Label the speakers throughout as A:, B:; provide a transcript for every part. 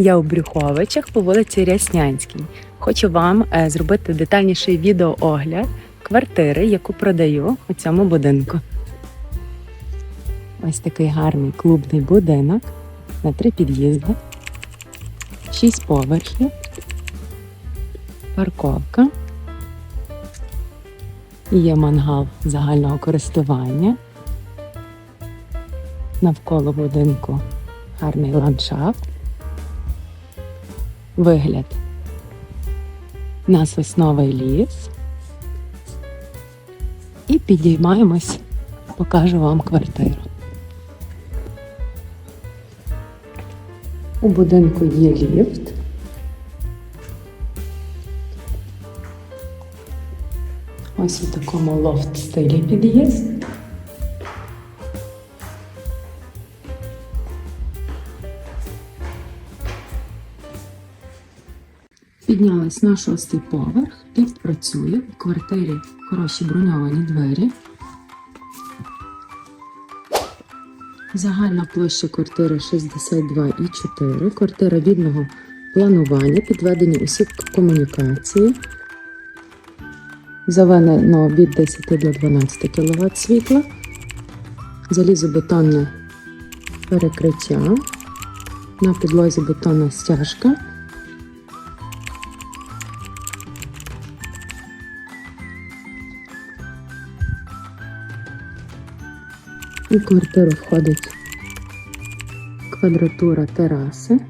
A: Я у Брюховичах по вулиці Ряснянській. Хочу вам е, зробити детальніший відеоогляд квартири, яку продаю у цьому будинку. Ось такий гарний клубний будинок на три під'їзди, шість поверхів, парковка. Є мангал загального користування. Навколо будинку гарний ландшафт. Вигляд на сосновий ліс. І підіймаємось, покажу вам квартиру. У будинку є ліфт. Ось у такому лофт стилі під'їзд. Піднялась на шостий поверх, ліфт працює, у квартирі хороші броньовані двері. Загальна площа квартири 62,4. Квартира вільного планування, підведені усі комунікації. Заведено від 10 до 12 кВт світла. Залізобетонне перекриття. На підлозі бетонна стяжка. У квартиру входить квадратура тераси.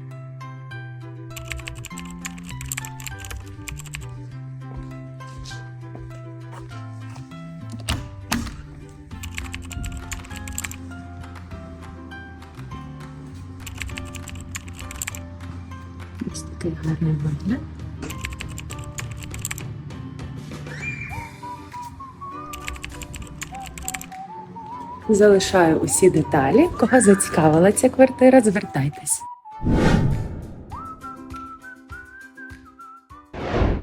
A: Ось такий гарний вигляд. Залишаю усі деталі. Кого зацікавила ця квартира, звертайтесь.